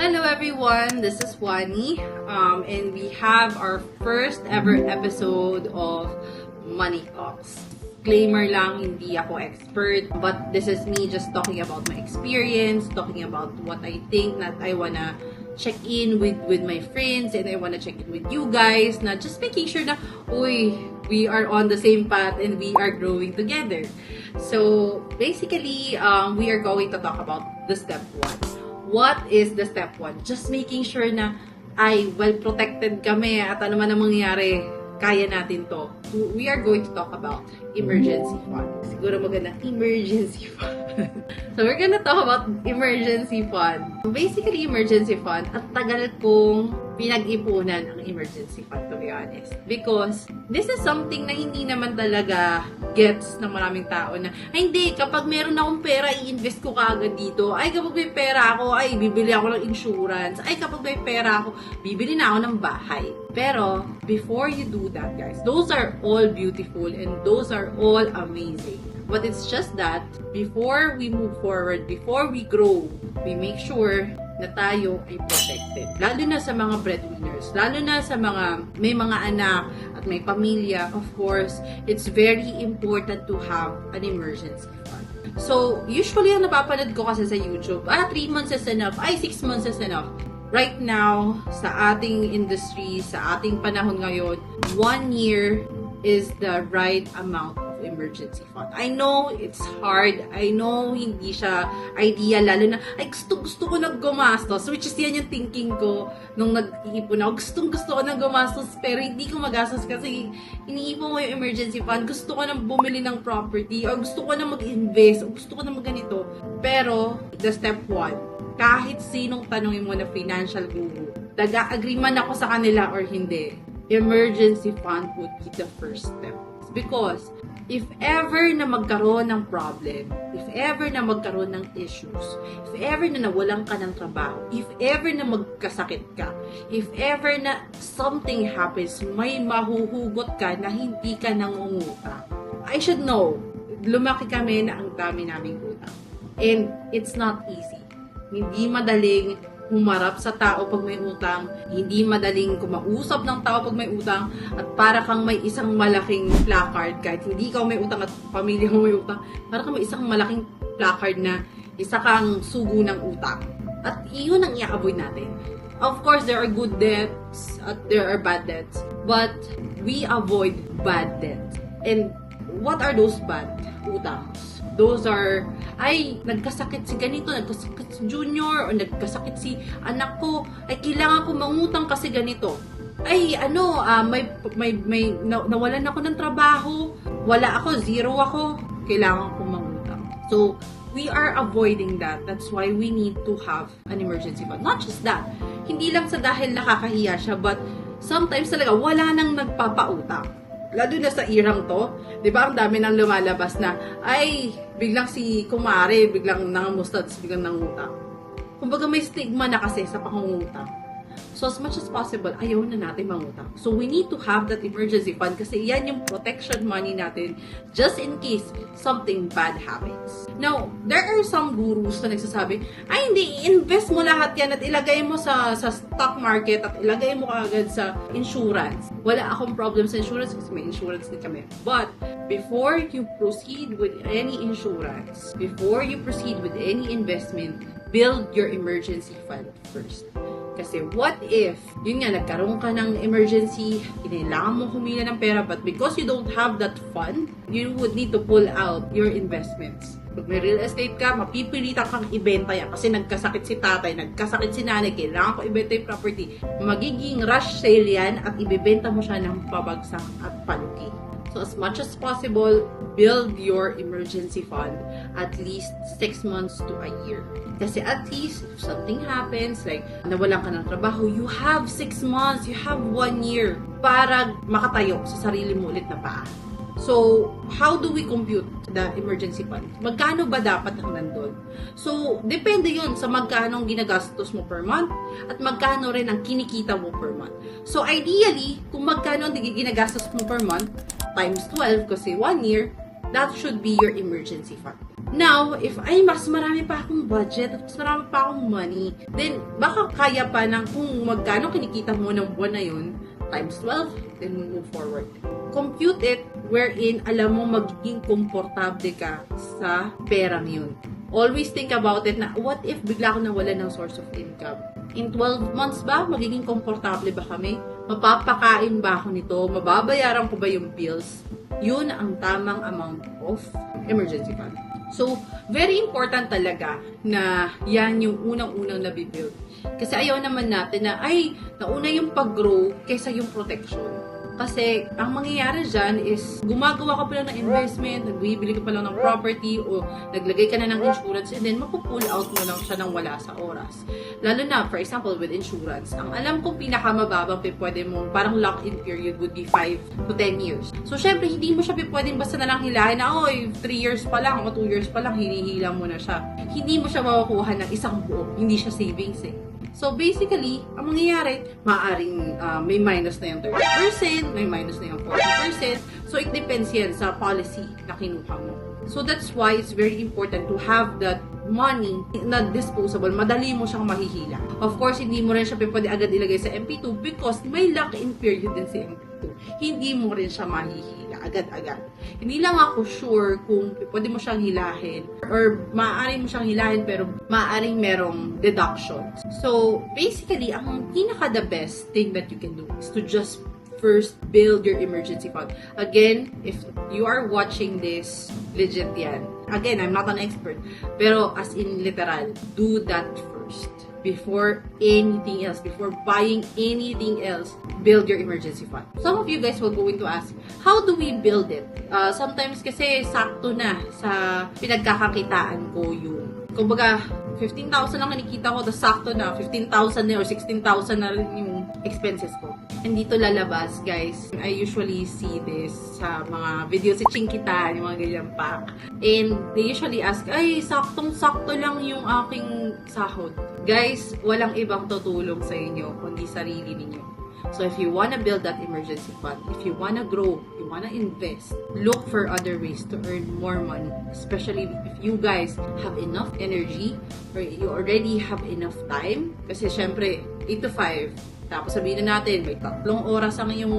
Hello everyone, this is Wani, um, and we have our first ever episode of Money Talks. Disclaimer lang, hindi ako expert, but this is me just talking about my experience, talking about what I think that I wanna check in with with my friends and I wanna check in with you guys na just making sure na, uy, we are on the same path and we are growing together. So, basically, um, we are going to talk about the step one. What is the step one? Just making sure na ay well protected kami at ano man ang mangyayari, kaya natin to. We are going to talk about emergency fund. Siguro maganda, emergency fund. so we're gonna talk about emergency fund. Basically, emergency fund, at tagal kong pinag-ipunan ang emergency fund, to be honest. Because this is something na hindi naman talaga gets ng maraming tao na, ay hindi, kapag meron akong pera, i-invest ko kaagad dito. Ay, kapag may pera ako, ay, bibili ako ng insurance. Ay, kapag may pera ako, bibili na ako ng bahay. Pero, before you do that, guys, those are all beautiful and those are all amazing. But it's just that, before we move forward, before we grow, we make sure na tayo ay protected. Lalo na sa mga breadwinners, lalo na sa mga may mga anak at may pamilya, of course, it's very important to have an emergency fund. So, usually ang napapanood ko kasi sa YouTube, ah, 3 months is enough, ay, 6 months is enough. Right now, sa ating industry, sa ating panahon ngayon, 1 year is the right amount emergency fund. I know it's hard. I know hindi siya ideal. Lalo na, ay gusto, gusto ko nang gumastos. Which is yan yung thinking ko nung nag-iipon ako. Gustong gusto ko nang gumastos pero hindi ko magastos kasi iniipon ko yung emergency fund. Gusto ko nang bumili ng property or gusto ko nang mag-invest or gusto ko nang magganito. Pero, the step one, kahit sinong tanongin mo na financial guru, taga-agree man ako sa kanila or hindi, emergency fund would be the first step. Because, if ever na magkaroon ng problem, if ever na magkaroon ng issues, if ever na nawalan ka ng trabaho, if ever na magkasakit ka, if ever na something happens, may mahuhugot ka na hindi ka nangungutang. I should know, lumaki kami na ang dami naming utang. And it's not easy. Hindi madaling humarap sa tao pag may utang, hindi madaling kumausap ng tao pag may utang, at para kang may isang malaking placard, kahit hindi ikaw may utang at pamilya mo may utang, para kang may isang malaking placard na isa kang sugo ng utang. At iyon ang i-avoid natin. Of course, there are good debts at there are bad debts, but we avoid bad debts. And what are those bad utangs? Those are, ay, nagkasakit si ganito, nagkasakit si junior, o nagkasakit si anak ko, ay, kailangan ko mangutang kasi ganito. Ay, ano, ah, may, may, may, na, nawalan ako ng trabaho, wala ako, zero ako, kailangan ko mangutang. So, we are avoiding that. That's why we need to have an emergency fund. Not just that, hindi lang sa dahil nakakahiya siya, but sometimes talaga wala nang nagpapautang lalo na sa irang to, 'di ba? Ang dami nang lumalabas na ay biglang si kumare biglang nangamusta biglang nangutang. Kumbaga may stigma na kasi sa pangungutang. So as much as possible, ayaw na natin mangutang. So we need to have that emergency fund kasi yan yung protection money natin just in case something bad happens. Now, there are some gurus na nagsasabi, ay hindi, invest mo lahat yan at ilagay mo sa, sa stock market at ilagay mo agad sa insurance. Wala akong problem sa insurance kasi may insurance din kami. But, before you proceed with any insurance, before you proceed with any investment, build your emergency fund first. Kasi what if, yun nga, nagkaroon ka ng emergency, kailangan mo humila ng pera, but because you don't have that fund, you would need to pull out your investments. Pag may real estate ka, mapipilitan kang ibenta yan kasi nagkasakit si tatay, nagkasakit si nanay, kailangan ko ibenta yung property. Magiging rush sale yan at ibebenta mo siya ng pabagsak at palugi. So as much as possible, build your emergency fund at least 6 months to a year. Kasi at least, if something happens, like nawalan ka ng trabaho, you have 6 months, you have 1 year para makatayo sa sarili mo ulit na paa. So, how do we compute the emergency fund? Magkano ba dapat ang nandun? So, depende yun sa magkano ang ginagastos mo per month at magkano rin ang kinikita mo per month. So, ideally, kung magkano ang ginagastos mo per month, times 12 kasi 1 year, That should be your emergency fund. Now, if ay mas marami pa akong budget at mas marami pa akong money, then baka kaya pa ng kung magkano kinikita mo ng buwan na yun, times 12, then move forward. Compute it wherein alam mo magiging komportable ka sa perang yun. Always think about it na what if bigla ako nawala ng source of income? In 12 months ba, magiging komportable ba kami? Mapapakain ba ako nito? Mababayaran ko ba yung bills? Yun ang tamang amount of emergency fund. So, very important talaga na yan yung unang-unang nabibuild. Kasi ayaw naman natin na, ay, nauna yung pag-grow kaysa yung protection. Kasi, ang mangyayari dyan is, gumagawa ka pa lang ng investment, nagbibili ka pa lang ng property, o naglagay ka na ng insurance, and then mapupull out mo lang siya ng wala sa oras. Lalo na, for example, with insurance, ang alam kong pinakamababang pwede mo, parang lock-in period would be 5 to 10 years. So, syempre, hindi mo siya pwedeng basta na lang hilahin na, oy, 3 years pa lang, o 2 years pa lang, hinihila mo na siya. Hindi mo siya makukuha ng isang buo, hindi siya savings eh. So, basically, ang mangyayari, maaaring ah, may minus na yung 30%, may minus na yung 40%. So, it depends yan sa policy na kinuha mo. So, that's why it's very important to have that money na disposable. Madali mo siyang mahihila. Of course, hindi mo rin siya pwede agad ilagay sa MP2 because may lock-in period din sa MP2. Hindi mo rin siya mahihila agad-agad. Hindi lang ako sure kung pwede mo siyang hilahin or maaari mo siyang hilahin pero maaaring merong deductions. So, basically, ang pinaka the best thing that you can do is to just first build your emergency fund. Again, if you are watching this, legit yan. Again, I'm not an expert. Pero as in literal, do that first. Before anything else, before buying anything else, build your emergency fund. Some of you guys will going to ask, how do we build it? Uh, sometimes kasi sakto na sa pinagkakakitaan ko yung, kumbaga, 15,000 lang nakikita ko, tapos sakto na, 15,000 na or 16,000 na rin yung expenses ko. And dito lalabas, guys. I usually see this sa mga videos si Chinkita, yung mga ganyan pa. And they usually ask, ay, saktong-sakto lang yung aking sahod. Guys, walang ibang tutulong sa inyo, kundi sarili ninyo. So if you wanna build that emergency fund, if you wanna grow, you wanna invest, look for other ways to earn more money. Especially if you guys have enough energy or you already have enough time. Kasi syempre, 8 to 5, tapos sabihin na natin, may tatlong oras ang yung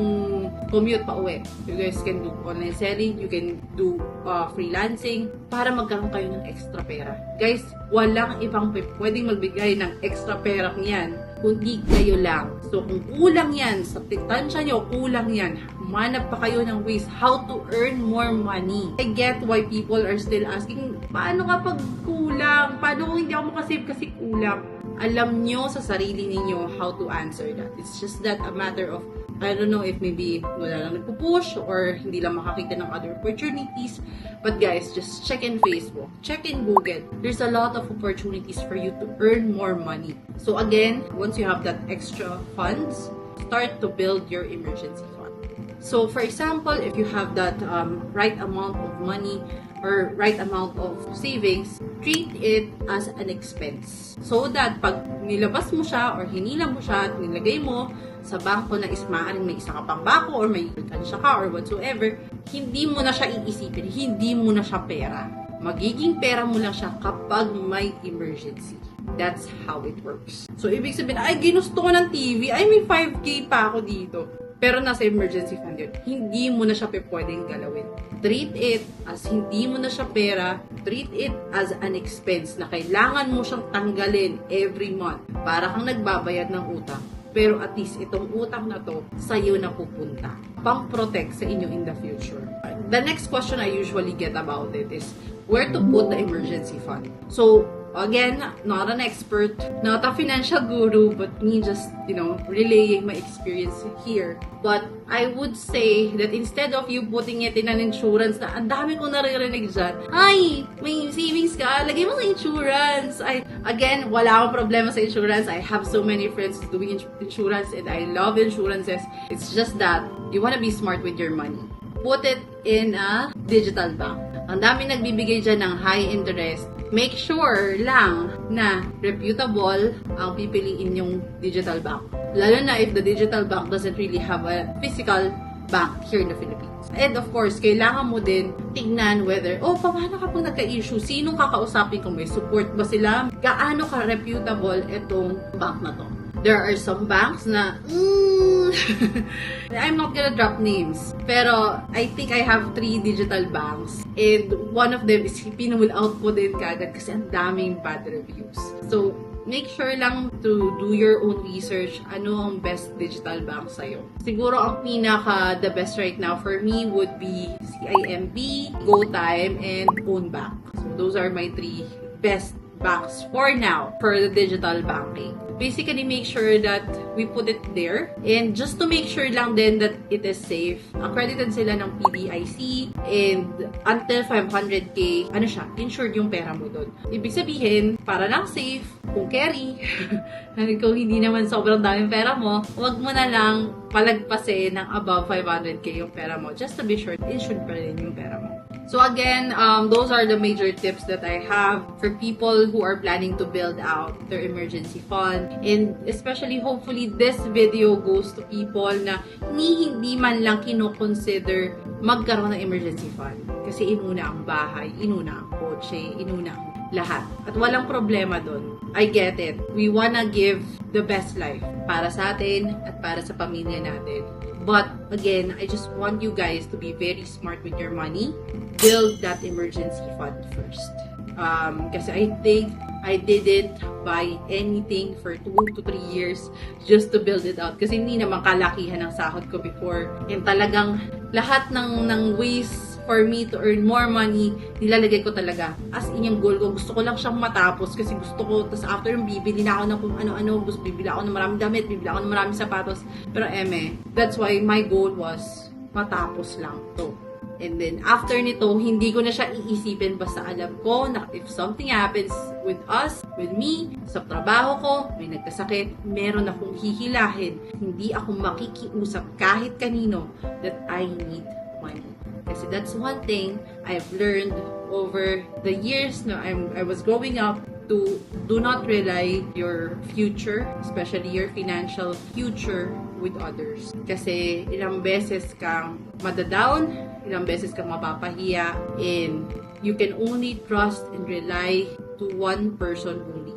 commute pa uwi. You guys can do online selling, you can do uh, freelancing, para magkaroon kayo ng extra pera. Guys, walang ibang pwedeng magbigay ng extra pera niyan, kundi kayo lang. So, kung kulang yan, sa titansya nyo, kulang yan, manap pa kayo ng ways how to earn more money. I get why people are still asking, paano kapag kulang? Paano kung hindi ako makasave kasi kulang? Alam nyo sa sarili ninyo how to answer that. It's just that a matter of, I don't know if maybe wala lang nagpupush or hindi lang makakita ng other opportunities. But guys, just check in Facebook, check in Google. There's a lot of opportunities for you to earn more money. So again, once you have that extra funds, start to build your emergency fund. So for example, if you have that um, right amount of money or right amount of savings, treat it as an expense. So that pag nilabas mo siya or hinila mo siya at nilagay mo sa bangko na is maaaring may isa ka pang bako or may kansya ka or whatsoever, hindi mo na siya iisipin, hindi mo na siya pera. Magiging pera mo lang siya kapag may emergency. That's how it works. So, ibig sabihin, ay, ginusto ko ng TV, ay, may 5K pa ako dito. Pero nasa emergency fund yun. Hindi mo na siya pwedeng galawin. Treat it as hindi mo na siya pera. Treat it as an expense na kailangan mo siyang tanggalin every month para kang nagbabayad ng utang. Pero at least itong utang na to, sa'yo na pupunta. Pang-protect sa inyo in the future. The next question I usually get about it is, where to put the emergency fund? So, again, not an expert, not a financial guru, but me just, you know, relaying my experience here. But I would say that instead of you putting it in an insurance na ang dami kong naririnig dyan, ay, may savings ka, lagay mo sa insurance. I, again, wala akong problema sa insurance. I have so many friends doing ins- insurance and I love insurances. It's just that you wanna be smart with your money. Put it in a digital bank. Ang dami nagbibigay dyan ng high interest. Make sure lang na reputable ang pipiliin yung digital bank. Lalo na if the digital bank doesn't really have a physical bank here in the Philippines. And of course, kailangan mo din tignan whether, oh, paano kapag nagka-issue? Sinong kakausapin ko? May support ba sila? Gaano ka-reputable itong bank na to? There are some banks na, mm, I'm not gonna drop names. Pero, I think I have three digital banks. And one of them is pinamul out ko din kagad kasi ang daming bad reviews. So, make sure lang to do your own research ano ang best digital bank sa'yo. Siguro ang pinaka the best right now for me would be CIMB, GoTime, and PhoneBank. So those are my three best banks for now for the digital banking. Basically, make sure that we put it there. And just to make sure lang din that it is safe, accredited sila ng PDIC and until 500k, ano siya, insured yung pera mo doon. Ibig sabihin, para lang safe, kung carry, kung hindi naman sobrang daming pera mo, huwag mo na lang palagpasin ng above 500k yung pera mo just to be sure, insured pa rin yung pera mo. So again, um, those are the major tips that I have for people who are planning to build out their emergency fund. And especially, hopefully, this video goes to people na ni hindi man lang kinoconsider magkaroon ng emergency fund. Kasi inuna ang bahay, inuna ang kotse, inuna ang lahat. At walang problema doon. I get it. We wanna give the best life para sa atin at para sa pamilya natin. But again, I just want you guys to be very smart with your money. Build that emergency fund first. Um, kasi I think I didn't buy anything for two to three years just to build it out. Kasi hindi naman kalakihan ng sahod ko before. And talagang lahat ng, ng ways for me to earn more money, nilalagay ko talaga. As in yung goal ko, gusto ko lang siyang matapos kasi gusto ko, tapos after yung bibili na ako ng kung ano-ano, gusto bibili ako ng maraming damit, bibili ako ng maraming sapatos. Pero eme, that's why my goal was matapos lang to. And then, after nito, hindi ko na siya iisipin basta alam ko na if something happens with us, with me, sa trabaho ko, may nagkasakit, meron akong hihilahin. Hindi ako makikiusap kahit kanino that I need money. Kasi that's one thing I've learned over the years na I'm, I was growing up to do not rely your future, especially your financial future with others. Kasi ilang beses kang madadown, ilang beses kang mapapahiya, and you can only trust and rely to one person only.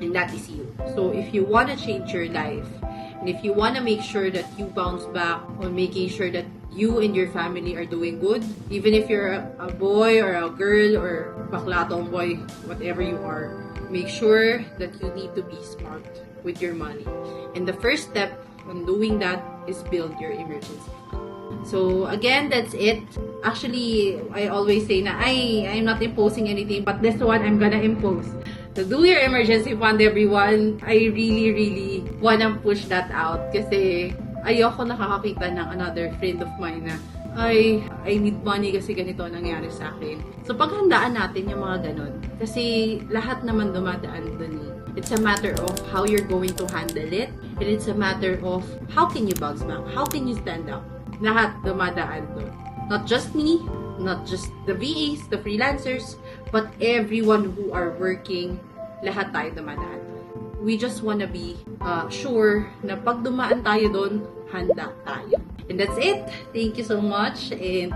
And that is you. So if you want to change your life, and if you want to make sure that you bounce back on making sure that you and your family are doing good, even if you're a, boy or a girl or bakla tomboy, whatever you are, make sure that you need to be smart with your money. And the first step on doing that is build your emergency. So again, that's it. Actually, I always say na I I'm not imposing anything, but this one I'm gonna impose. So do your emergency fund, everyone. I really, really wanna push that out kasi ayoko nakakakita ng another friend of mine na ay, I need money kasi ganito ang nangyari sa akin. So, paghandaan natin yung mga ganun. Kasi lahat naman dumadaan dun eh. It's a matter of how you're going to handle it. And it's a matter of how can you bounce back? How can you stand up? Lahat dumadaan dun. Not just me, not just the VAs, the freelancers, but everyone who are working, lahat tayo dumadaan. We just wanna be uh, sure na pag dumaan tayo doon, handa tayo. And that's it. Thank you so much and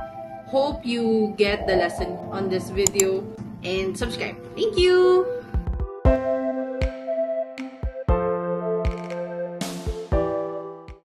hope you get the lesson on this video and subscribe. Thank you!